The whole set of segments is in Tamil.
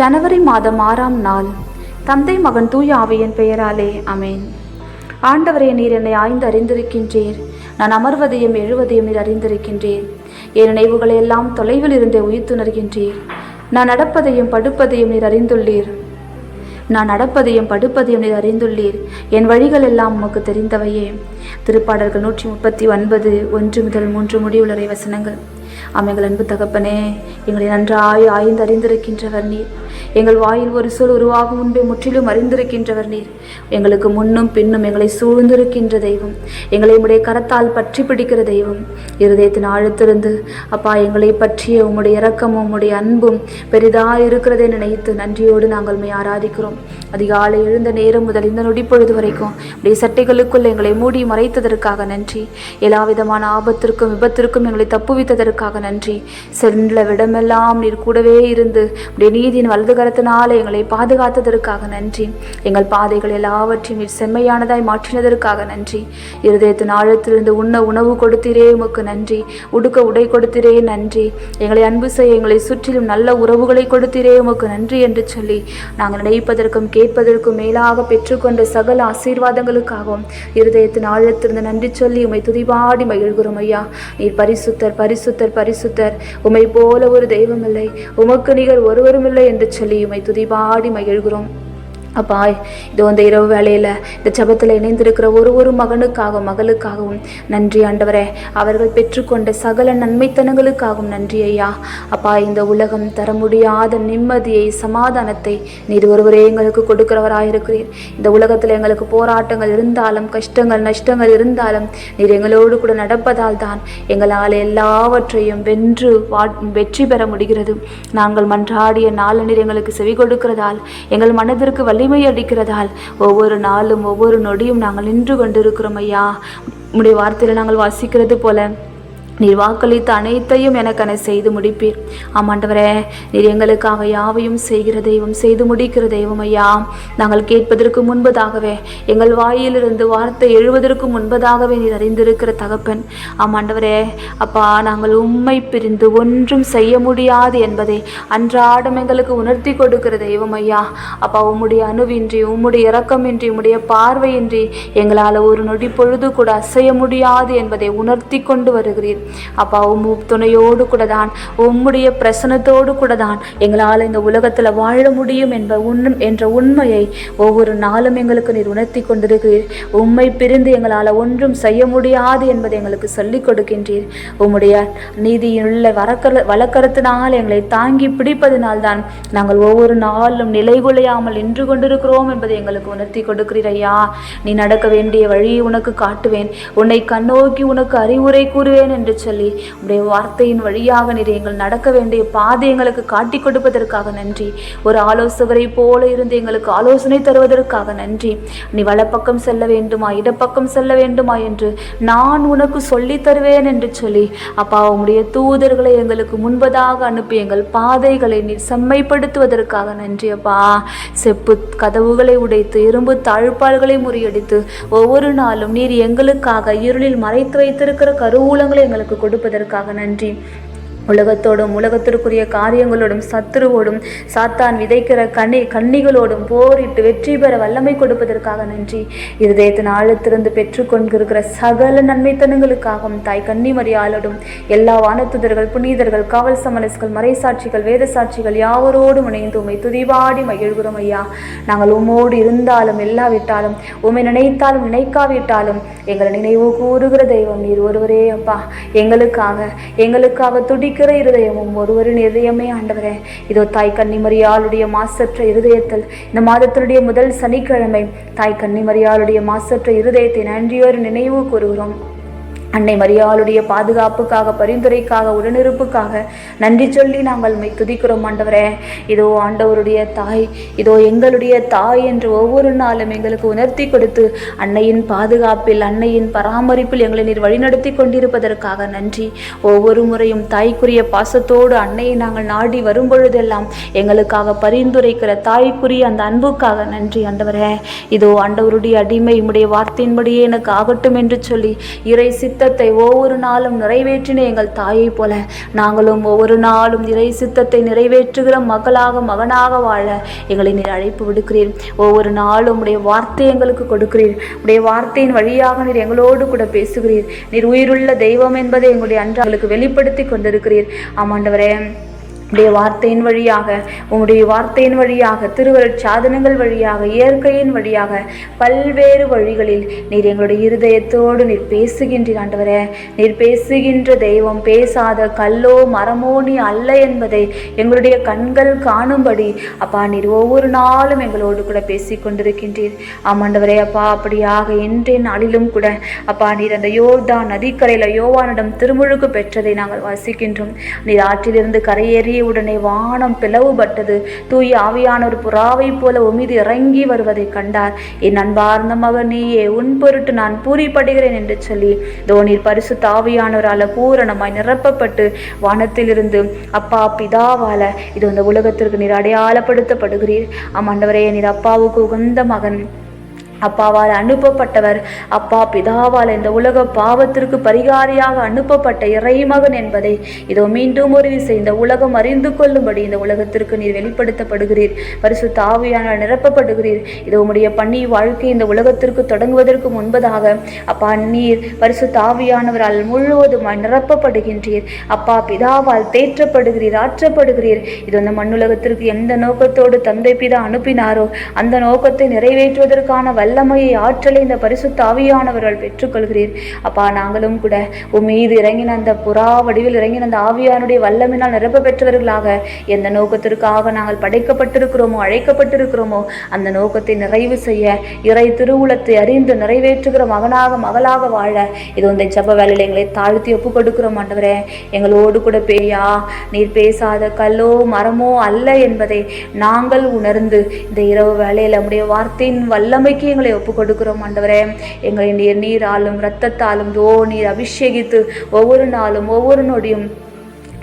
ஜனவரி மாதம் ஆறாம் நாள். தந்தை மகன் தூய ஆவியின் பெயராலே அமேன் ஆண்டவரே நீர் என்னை ஆய்ந்து அறிந்திருக்கின்றீர். நான் அமர்வதையும் எழுவதையும் நீர் அறிந்திருக்கின்றீர். என் நினைவுகளை எல்லாம் தொலைவில் இருந்தே உயிர்த்துணர்கின்றீர் நான் நடப்பதையும் படுப்பதையும் நீர் அறிந்துள்ளீர். நான் நடப்பதையும் படுப்பதையும் நீர் அறிந்துள்ளீர். என் வழிகள் எல்லாம் உமக்கு தெரிந்தவையே. திருப்பாடல்கள் நூற்றி முப்பத்தி ஒன்பது ஒன்று முதல் மூன்று முடிவுள்ளரை வசனங்கள். அமைகள் அன்பு தகப்பனே எங்களை நன்றாய் ஆய்ந்து அறிந்திருக்கின்றவர் நீர். எங்கள் வாயில் ஒரு சொல் உருவாகும் முன்பே முற்றிலும் அறிந்திருக்கின்றவர் நீர். எங்களுக்கு முன்னும் பின்னும் எங்களை சூழ்ந்திருக்கின்ற தெய்வம். எங்களை உடைய கரத்தால் பற்றி பிடிக்கிற தெய்வம். இருதயத்தின் ஆழத்திலிருந்து அப்பா எங்களை பற்றிய உம்முடைய இரக்கமும் உம்முடைய அன்பும் பெரிதாக இருக்கிறதை நினைத்து நன்றியோடு நாங்கள் உண்மை ஆராதிக்கிறோம். அதிகாலை எழுந்த நேரம் முதல் இந்த நொடி பொழுது வரைக்கும் உடைய சட்டைகளுக்குள் எங்களை மூடி மறைத்ததற்காக நன்றி. எல்லா விதமான ஆபத்திற்கும் விபத்திற்கும் எங்களை தப்புவித்ததற்காக நன்றி. சென்ற விடமெல்லாம் நீர் கூடவே இருந்து உடைய நீதியின் வலது கரத்தினால் எங்களை பாதுகாத்ததற்காக நன்றி. எங்கள் பாதைகள் எல்லாவற்றையும் நீர் செம்மையானதாய் மாற்றினதற்காக நன்றி. இருதயத்தின் ஆழத்திலிருந்து உண்ண உணவு கொடுத்திரே உமக்கு நன்றி. உடுக்க உடை கொடுத்திரே நன்றி. எங்களை அன்பு செய்ய எங்களை சுற்றிலும் நல்ல உறவுகளை கொடுத்திரே உமக்கு நன்றி என்று சொல்லி நாங்கள் நினைப்பதற்கும் கேட்பதற்கும் மேலாக பெற்றுக்கொண்ட சகல ஆசீர்வாதங்களுக்காகவும் இருதயத்தின் ஆழத்திலிருந்து நன்றி சொல்லி உமை துதிபாடி மகிழ்கிறோம் ஐயா. நீர் பரிசுத்தர் பரிசுத்தர் பரி பரிசுத்தர். உமை போல ஒரு தெய்வமில்லை உமக்கு நிகர் ஒருவரும் இல்லை என்று சொல்லி உமை துதிபாடி மகிழ்கிறோம். அப்பா இதோ இந்த இரவு வேளையில் இந்த ஜபத்தில் இணைந்திருக்கிற ஒரு ஒரு மகனுக்காகவும் மகளுக்காகவும் நன்றி ஆண்டவரே. அவர்கள் பெற்றுக்கொண்ட சகல நன்மைத்தனங்களுக்காகவும் நன்றி ஐயா. அப்பா இந்த உலகம் தர முடியாத நிம்மதியை சமாதானத்தை நீர் ஒருவரே எங்களுக்கு கொடுக்கிறவராயிருக்கிறீர். இந்த உலகத்தில் எங்களுக்கு போராட்டங்கள் இருந்தாலும் கஷ்டங்கள் நஷ்டங்கள் இருந்தாலும் நீர் எங்களோடு கூட நடப்பதால் தான் எங்களால் எல்லாவற்றையும் வென்று வா வெற்றி பெற முடிகிறது. நாங்கள் மன்றாடிய நாள் நீர் எங்களுக்கு செவி கொடுக்கிறதால் எங்கள் மனதிற்கு வலிமை அளிக்கிறதால் ஒவ்வொரு நாளும் ஒவ்வொரு நொடியும் நாங்கள் நின்று கொண்டிருக்கிறோம் ஐயா. உடைய வார்த்தையில் நாங்கள் வாசிக்கிறது போல நீர் வாக்களித்த அனைத்தையும் எனக்கென செய்து முடிப்பீர். ஆமாண்டவரே நீர் எங்களுக்காக யாவையும் செய்கிற தெய்வம் செய்து முடிக்கிற தெய்வம் ஐயா. நாங்கள் கேட்பதற்கு முன்பதாகவே எங்கள் வாயிலிருந்து வார்த்தை எழுவதற்கு முன்பதாகவே நீர் அறிந்திருக்கிற தகப்பன். ஆமாண்டவரே அப்பா நாங்கள் உண்மை பிரிந்து ஒன்றும் செய்ய முடியாது என்பதை அன்றாடம் எங்களுக்கு உணர்த்தி கொடுக்கிற தெய்வம் ஐயா. அப்பா உம்முடைய அணுவின்றி உம்முடைய இரக்கமின்றி உம்முடைய பார்வையின்றி எங்களால் ஒரு நொடி பொழுது கூட அசைய முடியாது என்பதை உணர்த்தி கொண்டு வருகிறீர். அப்பா உம் துணையோடு கூட தான் உம்முடைய பிரசனத்தோடு கூட தான் எங்களால் இந்த உலகத்தில் வாழ முடியும் என்ப உண்ணும் என்ற உண்மையை ஒவ்வொரு நாளும் எங்களுக்கு நீர் உணர்த்தி கொண்டிருக்கிறீர். உம்மை பிரிந்து எங்களால் ஒன்றும் செய்ய முடியாது என்பதை எங்களுக்கு சொல்லிக் கொடுக்கின்றீர். உம்முடைய நீதியுள்ள வரக்கர வழக்கரத்தினால் எங்களை தாங்கி பிடிப்பதினால்தான் நாங்கள் ஒவ்வொரு நாளும் நிலைகுலையாமல் நின்று கொண்டிருக்கிறோம் என்பதை எங்களுக்கு உணர்த்தி கொடுக்கிறீர் ஐயா. நீ நடக்க வேண்டிய வழியை உனக்கு காட்டுவேன். உன்னை கண்ணோக்கி உனக்கு அறிவுரை கூறுவேன் என்று சொல்லி உடைய வார்த்தையின் வழியாக நீர் எங்கள் நடக்க வேண்டிய பாதை எங்களுக்கு காட்டி கொடுப்பதற்காக நன்றி. ஒரு ஆலோசகரை போல இருந்து எங்களுக்கு ஆலோசனை தருவதற்காக நன்றி. நீ வலப்பக்கம் செல்ல வேண்டுமா இடப்பக்கம் செல்ல வேண்டுமா என்று நான் உனக்கு சொல்லி தருவேன் என்று சொல்லி அப்பா உம்முடைய தூதர்களை எங்களுக்கு முன்பதாக அனுப்பி எங்கள் பாதைகளை நீர் செம்மைப்படுத்துவதற்காக நன்றி அப்பா. செப்பு கதவுகளை உடைத்து இரும்பு தாழ்பால்களை முறியடித்து ஒவ்வொரு நாளும் நீர் எங்களுக்காக இருளில் மறைத்து வைத்திருக்கிற கருவூலங்களை எங்களுக்கு கொடுப்பதற்காக நன்றி. உலகத்தோடும் உலகத்திற்குரிய காரியங்களோடும் சத்துருவோடும் சாத்தான் விதைக்கிற கண்ணி கன்னிகளோடும் போரிட்டு வெற்றி பெற வல்லமை கொடுப்பதற்காக நன்றி. இருதயத்தின் ஆழத்திலிருந்து பெற்றுக்கொண்டிருக்கிற சகல நன்மைத்தனங்களுக்காகவும் தாய் கன்னிமரியாளோடும் எல்லா வானத்துதர்கள் புனிதர்கள் காவல் சமரசுகள் மறைசாட்சிகள் வேத சாட்சிகள் யாவரோடும் இணைந்து உமை துதிபாடி மகிழ்கிறோம் ஐயா. நாங்கள் உம்மோடு இருந்தாலும் இல்லாவிட்டாலும் உம்மை நினைத்தாலும் நினைக்காவிட்டாலும் எங்களை நினைவு கூறுகிற தெய்வம் நீர் ஒருவரே அப்பா. எங்களுக்காக எங்களுக்காக துடிக்கிற இருதயமும் ஒருவரின் இதயமே ஆண்டவரே. இதோ தாய் கன்னிமரியாளுடைய மாசற்ற இருதயத்தில் இந்த மாதத்தினுடைய முதல் சனிக்கிழமை தாய் கன்னிமரியாளுடைய மாசற்ற இருதயத்தை நன்றியோர் நினைவு கூறுகிறோம். அன்னை மரியாளுடைய பாதுகாப்புக்காக பரிந்துரைக்காக உடனிருப்புக்காக நன்றி சொல்லி நாங்கள் மை துதிக்கிறோம் ஆண்டவரே. இதோ ஆண்டவருடைய தாய் இதோ எங்களுடைய தாய் என்று ஒவ்வொரு நாளும் எங்களுக்கு உணர்த்தி கொடுத்து அன்னையின் பாதுகாப்பில் அன்னையின் பராமரிப்பில் எங்களை நீர் வழிநடத்தி கொண்டிருப்பதற்காக நன்றி. ஒவ்வொரு முறையும் தாய்க்குரிய பாசத்தோடு அன்னையை நாங்கள் நாடி வரும் பொழுதெல்லாம் எங்களுக்காக பரிந்துரைக்கிற தாய்க்குரிய அந்த அன்புக்காக நன்றி ஆண்டவரே. இதோ ஆண்டவருடைய அடிமை உம்முடைய வார்த்தையின்படியே எனக்கு ஆகட்டும் என்று சொல்லி இறை சித்த சித்தத்தை ஒவ்வொரு நாளும் நிறைவேற்றின எங்கள் தாயை போல நாங்களும் ஒவ்வொரு நாளும் இறை சித்தத்தை நிறைவேற்றுகிற மகளாக மகனாக வாழ எங்களை நீர் அழைப்பு விடுக்கிறீர். ஒவ்வொரு நாளும் உடைய வார்த்தை எங்களுக்கு கொடுக்கிறீர். உடைய வார்த்தையின் வழியாக நீர் எங்களோடு கூட பேசுகிறீர். நீர் உயிருள்ள தெய்வம் என்பதை எங்களுடைய அன்றாங்களுக்கு வெளிப்படுத்தி கொண்டிருக்கிறீர். ஆமாண்டவரே. உடைய வார்த்தையின் வழியாக உம்முடைய வார்த்தையின் வழியாக திருவருட் சாதனங்கள் வழியாக இயற்கையின் வழியாக பல்வேறு வழிகளில் நீர் எங்களுடைய இருதயத்தோடு நீர் பேசுகின்றீர் ஆண்டவரே. நீர் பேசுகின்ற தெய்வம் பேசாத கல்லோ மரமோ நீ அல்ல என்பதை எங்களுடைய கண்கள் காணும்படி அப்பா நீர் ஒவ்வொரு நாளும் எங்களோடு கூட பேசி கொண்டிருக்கின்றீர். ஆமாண்டவரே அப்பா அப்படியாக இன்றைய நாளிலும் கூட அப்பா நீர் அந்த யோர்தான் நதிக்கரையில் யோவானிடம் திருமுழுக்கு பெற்றதை நாங்கள் வாசிக்கின்றோம். நீர் ஆற்றிலிருந்து உடனே வானம் பிளவுபட்டது. தூய் ஆவியான ஒரு புறாவை போல உமிது இறங்கி வருவதை கண்டார். என் அன்பார்ந்த மகனேயே உன் பொருட்டு நான் பூரிப்படுகிறேன் என்று சொல்லி தோனீர் பரிசு தாவியானவரால் பூரணமாய் நிரப்பப்பட்டு வானத்திலிருந்து அப்பா பிதாவால இது இந்த உலகத்திற்கு நீர் அடையாளப்படுத்தப்படுகிறீர். ஆமாண்டவரே நீர் அப்பாவுக்கு உகந்த மகன். அப்பாவால் அனுப்பப்பட்டவர். அப்பா பிதாவால் இந்த உலக பாவத்திற்கு பரிகாரியாக அனுப்பப்பட்ட இறைமகன் என்பதை இதோ மீண்டும் ஒரு விசை இந்த உலகம் அறிந்து கொள்ளும்படி இந்த உலகத்திற்கு நீர் வெளிப்படுத்தப்படுகிறீர். பரிசு தாவியான நிரப்பப்படுகிறீர். இது உம்முடைய பணி வாழ்க்கை இந்த உலகத்திற்கு தொடங்குவதற்கு முன்பதாக அப்பா நீர் பரிசு தாவியானவரால் முழுவதுமாய் நிரப்பப்படுகின்றீர். அப்பா பிதாவால் தேற்றப்படுகிறீர் ஆற்றப்படுகிறீர். இது அந்த மண்ணுலகத்திற்கு எந்த நோக்கத்தோடு தந்தை பிதா அனுப்பினாரோ அந்த நோக்கத்தை நிறைவேற்றுவதற்கான வல்லமையை ஆற்றலை இந்த பரிசுத்த ஆவியானவர்கள் பெற்றுக்கொள்கிறீர். அப்பா நாங்களும் கூட உம் மீது இறங்கின அந்த புறா வடிவில் இறங்கின அந்த ஆவியானுடைய வல்லமினால் நிரப்ப பெற்றவர்களாக எந்த நோக்கத்திற்காக நாங்கள் படைக்கப்பட்டிருக்கிறோமோ அழைக்கப்பட்டிருக்கிறோமோ அந்த நோக்கத்தை நிறைவு செய்ய இறை திருவுளத்தை அறிந்து நிறைவேற்றுகிற மகனாக மகளாக வாழ இது இந்த ஜப வேலையில் எங்களை தாழ்த்தி ஒப்பு கொடுக்கிறோம் ஆண்டவரே. எங்களோடு கூட பேயா நீர் பேசாத கல்லோ மரமோ அல்ல என்பதை நாங்கள் உணர்ந்து இந்த இரவு வேலையில் நம்முடைய வார்த்தையின் வல்லமைக்கு எங்களை ஒப்பு கொடுக்கிறோம் ஆண்டவரே. எங்களை நீர் நீராலும் இரத்தத்தாலும் தோ நீர் அபிஷேகித்து ஒவ்வொரு நாளும் ஒவ்வொரு நொடியும்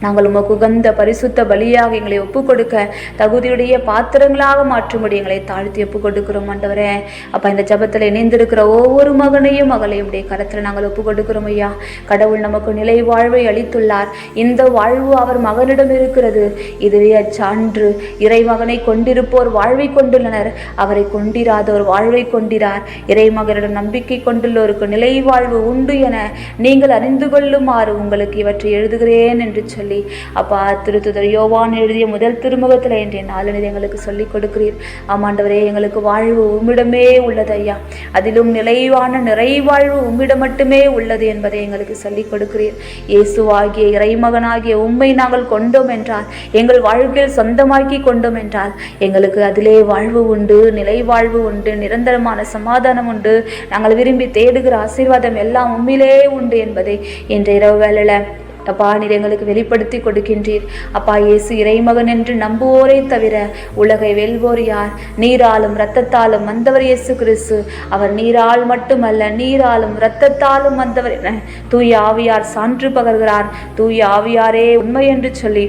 நாங்கள் உமக்கு உகந்த பரிசுத்த பலியாக எங்களை ஒப்புக் கொடுக்க தகுதியுடைய பாத்திரங்களாக மாற்றும்படி எங்களை தாழ்த்தி ஒப்புக் கொடுக்கிறோம் ஆண்டவரே. அப்பா இந்த ஜபத்தில் இணைந்திருக்கிற ஒவ்வொரு மகனையும் மகளையும் உடைய கரத்தில் நாங்கள் ஒப்புக் கொடுக்கிறோம் ஐயா. கடவுள் நமக்கு நிலை வாழ்வை அளித்துள்ளார். இந்த வாழ்வு அவர் மகனிடம் இருக்கிறது. இதுவே அச்சான்று இறைமகனை கொண்டிருப்போர் வாழ்வை கொண்டுள்ளனர். அவரை கொண்டிராதோர் வாழ்வை கொண்டிரார். இறைமகனிடம் நம்பிக்கை கொண்டுள்ளோருக்கு நிலை வாழ்வு உண்டு என நீங்கள் அறிந்து கொள்ளுமாறு உங்களுக்கு இவற்றை எழுதுகிறேன் என்று சொல்லி அப்பா திருத்துதர் யோவான் எழுதிய முதல் திருமுகத்தில் இன்றைய நாளில் எங்களுக்கு சொல்லிக் கொடுக்கிறீர். ஆமாண்டவரே எங்களுக்கு வாழ்வு உம்மிடமே உள்ளது ஐயா. அதிலும் நிலைவான நிறைவாழ்வு உம்மிடம் மட்டுமே உள்ளது என்பதை எங்களுக்கு சொல்லிக் கொடுக்கிறீர். இயேசுவாகிய இறைமகனாகிய உண்மை நாங்கள் கொண்டோம் என்றால் எங்கள் வாழ்க்கையில் சொந்தமாக்கி கொண்டோம் என்றால் எங்களுக்கு அதிலே வாழ்வு உண்டு நிலை வாழ்வு உண்டு நிரந்தரமான சமாதானம் உண்டு. நாங்கள் விரும்பி தேடுகிற ஆசீர்வாதம் எல்லாம் உண்மையிலே உண்டு என்பதை இன்று இரவு வேளையில் அப்பா நீர் எங்களுக்கு வெளிப்படுத்தி கொடுக்கின்றீர். அப்பா இயேசு இறைமகன் என்று நம்புவோரை தவிர உலகை வெல்வோர் யார்? நீராலும் இரத்தத்தாலும் வந்தவர் இயேசு கிறிஸ்து. அவர் நீரால் மட்டுமல்ல நீராலும் இரத்தத்தாலும் வந்தவர் என தூய ஆவியார் சான்று பகர்கிறார். தூய ஆவியாரே உண்மை என்று சொல்லி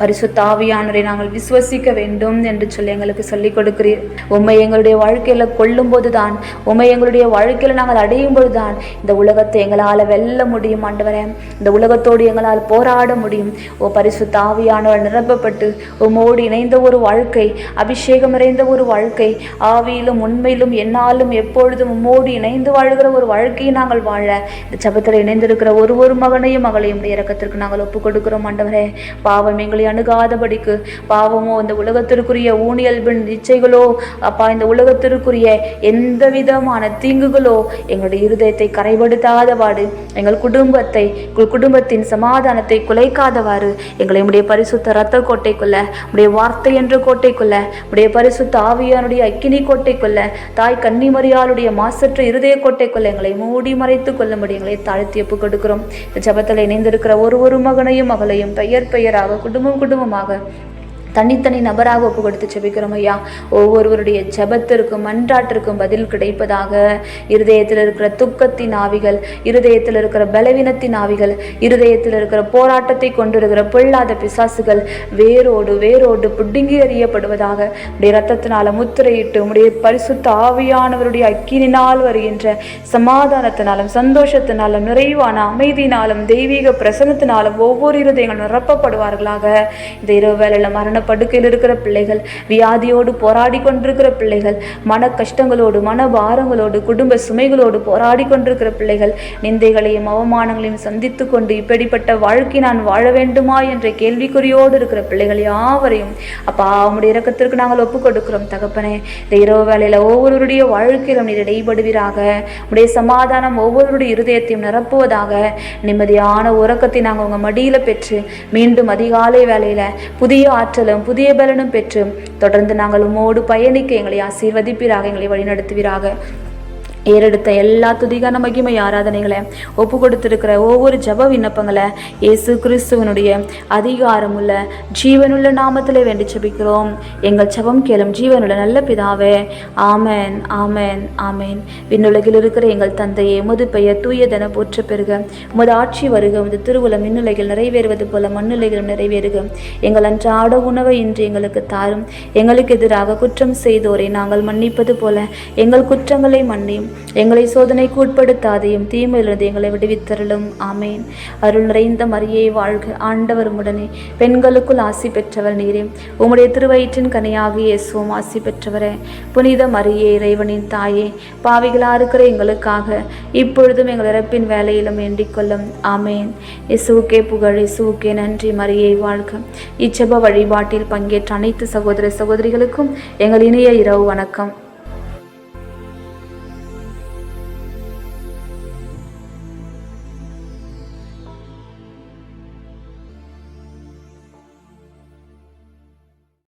பரிசுத்தாவியானரை நாங்கள் விசுவசிக்க வேண்டும் என்று சொல்லி எங்களுக்கு சொல்லிக் கொடுக்கிறீர். உண்மை எங்களுடைய வாழ்க்கையில கொள்ளும் போதுதான் உண்மை எங்களுடைய வாழ்க்கையில நாங்கள் அடையும் போதுதான் இந்த உலகத்தை எங்களால் வெல்ல முடியும் ஆண்டவரே. இந்த உலகத்தோடு எங்களால் போராட முடியும். ஓ பரிசுத்தாவியானவர் நிரப்பப்பட்டு உம்மோடு இணைந்த ஒரு வாழ்க்கை அபிஷேகம் நிறைந்த ஒரு வாழ்க்கை ஆவியிலும் உண்மையிலும் என்னாலும் எப்பொழுதும் உம்மோடு இணைந்து வாழ்கிற ஒரு வாழ்க்கையை நாங்கள் வாழ இந்த சபத்தில் இணைந்திருக்கிற ஒரு ஒரு மகனையும் மகளையும் உடைய இறக்கத்திற்கு நாங்கள் ஒப்புக் கொடுக்கிறோம் ஆண்டவரே. பாவம் எங்களை அணுகாதபடிக்கு. பாவமோ இந்த உலகத்திற்குரிய ஊனியல்பின் இச்சைகளோ அப்பா இந்த உலகத்திற்குரிய எந்த விதமான தீங்குகளோ எங்களுடைய இருதயத்தை கரைபடுத்தாதவாறு எங்கள் குடும்பத்தை குடும்பத்தின் சமாதானத்தை குலைக்காதவாறு எங்களை உடைய பரிசுத்த இரத்த கோட்டைக்குள்ள உடைய வார்த்தை என்ற கோட்டைக்குள்ள உடைய பரிசுத்த ஆவியானுடைய அக்கினி கோட்டைக்குள்ள தாய் கன்னிமரியாளுடைய மாசற்ற இருதய கோட்டைக்குள்ள எங்களை மூடி மறைத்து கொள்ளும்படி எங்களை தாழ்த்தி ஒப்புக் கொடுக்கிறோம். இந்த ஜபத்தில் இணைந்திருக்கிற ஒரு ஒரு மகனையும் மகளையும் பெயர் பெயராக குடும்பம் குடும்பமாக தனித்தனி நபராக ஒப்பு கொடுத்து செபிக்கிறோம் ஐயா. ஒவ்வொருவருடைய ஜபத்திற்கும் மன்றாட்டிற்கும் பதில் கிடைப்பதாக. இருதயத்தில் இருக்கிற துக்கத்தின் ஆவிகள் இருதயத்தில் இருக்கிற பலவீனத்தின் ஆவிகள் இருதயத்தில் இருக்கிற போராட்டத்தை கொண்டிருக்கிற பொல்லாத பிசாசுகள் வேரோடு வேரோடு புடுங்கி எறியப்படுவதாக. உடைய ரத்தத்தினால முத்திரையிட்டு உடைய பரிசுத்த ஆவியானவருடைய அக்கினினால் வருகின்ற சமாதானத்தினாலும் சந்தோஷத்தினாலும் நிறைவான அமைதியினாலும் தெய்வீக பிரசனத்தினாலும் ஒவ்வொரு இருதயங்களும் நிரப்பப்படுவார்களாக. இந்த இரவு வேலையில் மரண படுக்கையில் இருக்கிற பிள்ளைகள் வியாதியோடு போராடி கொண்டிருக்கிற பிள்ளைகள் மன கஷ்டங்களோடு மன பாரங்களோடு குடும்ப சுமைகளோடு போராடி கொண்டிருக்கிற பிள்ளைகள் நிந்தைகளையும் அவமானங்களையும் சந்தித்து கொண்டு இப்படிப்பட்ட வாழ்க்கை நான் வாழ வேண்டுமா என்ற கேள்விக்குறியோடு இருக்கிற பிள்ளைகள் யாவரையும் அப்பா உம்முடைய இறக்கத்திற்கு நாங்கள் ஒப்புக் கொடுக்கிறோம் தகப்பனே. இந்த இரவு வேலையில் ஒவ்வொருவருடைய வாழ்க்கையிலும் நீர் இடைபடுவீராக. உடைய சமாதானம் ஒவ்வொருவருடைய இருதயத்தையும் நிரப்புவதாக. நிம்மதியான உறக்கத்தை நாங்கள் உங்கள் மடியில் பெற்று மீண்டும் அதிகாலை வேலையில் புதிய ஆற்றல் ஆற்றலும் புதிய பலனும் பெற்று தொடர்ந்து நாங்கள் உம்மோடு பயணிக்க எங்களை ஆசீர்வதிப்பீராக எங்களை வழிநடத்துவீராக. ஏறெடுத்த எல்லா துதிகான மகிமை ஆராதனைகளை ஒப்பு கொடுத்திருக்கிற ஒவ்வொரு ஜப விண்ணப்பங்களை இயேசு கிறிஸ்துவனுடைய அதிகாரமுள்ள ஜீவனுள்ள நாமத்திலே வேண்டி ஜெபிக்கிறோம். எங்கள் ஜபம் கேளும் ஜீவனுள்ள நல்ல பிதாவே ஆமேன் ஆமேன் ஆமேன். விண்ணுலகில் இருக்கிற எங்கள் தந்தையே முது பெயர் தூயதன போற்ற பெறுக முத ஆட்சி வருக முது திருவுல மின்னுலைகள் நிறைவேறுவது போல மண்ணுலைகளும் நிறைவேறுக. எங்கள் அன்றாட உணவை இன்று எங்களுக்கு தாரும். எங்களுக்கு எதிராக குற்றம் செய்தோரை நாங்கள் மன்னிப்பது போல எங்கள் குற்றங்களை மன்னியும். எங்களை சோதனைக்கு உட்படுத்தாதையும் தீமையிலிருந்து எங்களை விடுவித்தருளும். ஆமேன். அருள் நிறைந்த மரியை வாழ்க ஆண்டவர் உடனே பெண்களுக்குள் ஆசி பெற்றவர் நீரே. உம்முடைய திருவயிற்றின் கனியாகிய இயேசுவும் ஆசி பெற்றவரே. புனித மரியே இறைவனின் தாயே பாவிகளா இருக்கிற எங்களுக்காக இப்பொழுதும் எங்கள் இறப்பின் வேலையிலும் வேண்டிக்கொள்ளும் ஆமேன். இசுவுக்கே புகழ் இசுவுக்கே நன்றி. மரியை வாழ்க. இச்சப வழிபாட்டில் பங்கேற்ற அனைத்து சகோதர சகோதரிகளுக்கும் எங்கள் இனிய இரவு வணக்கம்.